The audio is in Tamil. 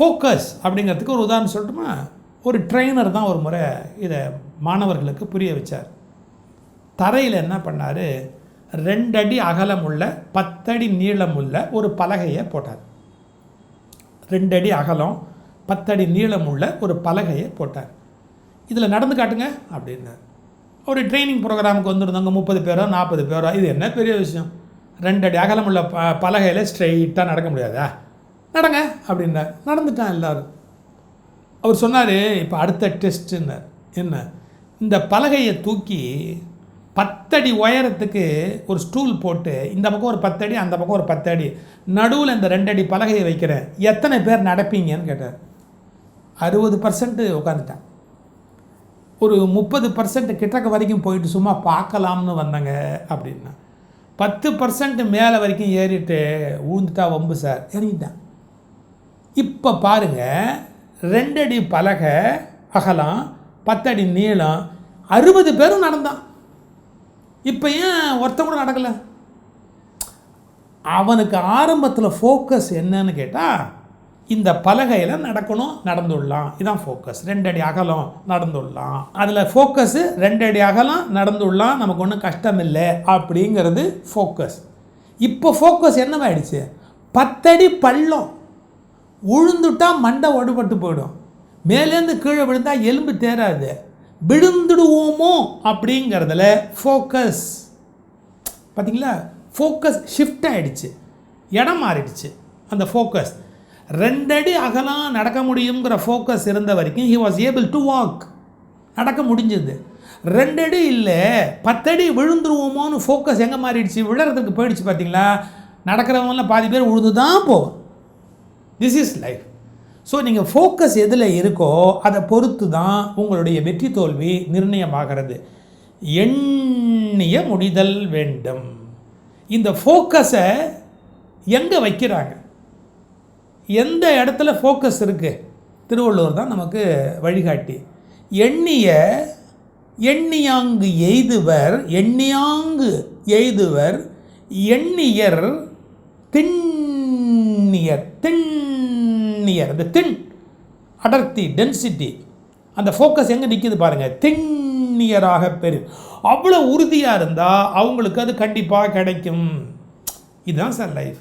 ஃபோக்கஸ் அப்படிங்கிறதுக்கு ஒரு உதாரணம் சொல்லட்டுமா? ஒரு ட்ரெயினர் தான் ஒரு முறை இதை மாணவர்களுக்கு புரிய வச்சார். தரையில் என்ன பண்ணார்? ரெண்டடி அகலம் உள்ள பத்தடி நீளம் உள்ள ஒரு பலகையை போட்டார். ரெண்டடி அகலம் பத்தடி நீளம் உள்ள ஒரு பலகையை போட்டார். இதில் நடந்து காட்டுங்க அப்படின்னார். ஒரு ட்ரைனிங் ப்ரோக்ராமுக்கு வந்திருந்தாங்க முப்பது பேரோ நாற்பது பேரோ இது என்ன பெரிய விஷயம்? ரெண்டடி அகலமுள்ள ப பலகையில் ஸ்ட்ரெயிட்டாக நடக்க முடியாதா? நடங்க அப்படின்னார். நடந்துட்டான் எல்லாரும். அவர் சொன்னார் இப்போ அடுத்த டெஸ்ட்டுன்னார் என்ன? இந்த பலகையை தூக்கி பத்தடி உயரத்துக்கு ஒரு ஸ்டூல் போட்டு இந்த பக்கம் ஒரு பத்தடி அந்த பக்கம் ஒரு பத்தடி நடுவில் இந்த ரெண்டடி பலகையை வைக்கிறேன். எத்தனை பேர் நடப்பீங்கன்னு கேட்டார். அறுபது பர்சன்ட்டு உட்காந்துட்டான் ஒரு முப்பது பர்சன்ட் கிட்டக்க வரைக்கும் போயிட்டு சும்மா பார்க்கலாம்னு வந்தாங்க அப்படின்னா. பத்து பர்சன்ட் மேலே வரைக்கும் ஏறிட்டு ஊந்துட்டா வம்பு சார். இறங்கிட்டான். இப்போ பாருங்கள் ரெண்டடி பலகை அகலம் பத்தடி நீளம் அறுபது பேரும் நடந்தான். இப்போ ஏன் ஒருத்தன் கூட நடக்கலை? அவனுக்கு ஆரம்பத்தில் ஃபோக்கஸ் என்னன்னு கேட்டால் இந்த பலகையில் நடக்கணும் நடந்துடலாம். இதான் ஃபோக்கஸ் ரெண்டடி அகலம் நடந்துடலாம். அதில் ஃபோக்கஸு ரெண்டடி அகலம் நடந்துடலாம். நமக்கு ஒன்றும் கஷ்டம் இல்லை அப்படிங்கிறது ஃபோக்கஸ் இப்போ ஃபோக்கஸ் என்னவாயிடுச்சு? பத்தடி பள்ளம். உழுந்துட்டால் மண்டை ஒடுபட்டு போயிடும். மேலேருந்து கீழே விழுந்தால் எலும்பு தேராது விழுந்துடுவோமோ அப்படிங்கிறதுல ஃபோக்கஸ் பார்த்தீங்களா ஃபோக்கஸ் ஷிஃப்ட் ஆகிடுச்சு இடம் மாறிடுச்சு. அந்த ஃபோக்கஸ் ரெண்டடி அகலம் நடக்க முடியுங்கிற ஃபோக்கஸ் இருந்த வரைக்கும் he was able to walk நடக்க முடிஞ்சது. ரெண்டடி இல்லை பத்தடி விழுந்துருவோமோன்னு ஃபோக்கஸ் எங்கே மாறிடுச்சு? விழுறதுக்கு போயிடுச்சு பார்த்தீங்களா நடக்கிறவங்களாம் பாதி பேர் விழுந்து தான் போவோம் திஸ் இஸ் லைஃப் ஸோ நீங்கள் ஃபோக்கஸ் எதில் இருக்கோ அதை பொறுத்து தான் உங்களுடைய வெற்றி தோல்வி நிர்ணயமாகிறது. எண்ணிய முடிதல் வேண்டும். இந்த ஃபோக்கஸை எங்கே வைக்கிறாங்க? எந்த இடத்துல ஃபோக்கஸ் இருக்குது திருவள்ளுவர் தான் நமக்கு வழிகாட்டி. எண்ணிய எண்ணியாங்கு எய்துவர் எண்ணியாங்கு எய்துவர் எண்ணியர் திண்ணியர் திண்ணியர் அந்த திண் அடர்த்தி டென்சிட்டி அந்த ஃபோக்கஸ் எங்கே நிற்கிது பாருங்கள் திண்ணியராக பெரு. அவ்வளோ உறுதியாக இருந்தால் அவங்களுக்கு அது கண்டிப்பாக கிடைக்கும். இதுதான் சார் லைஃப்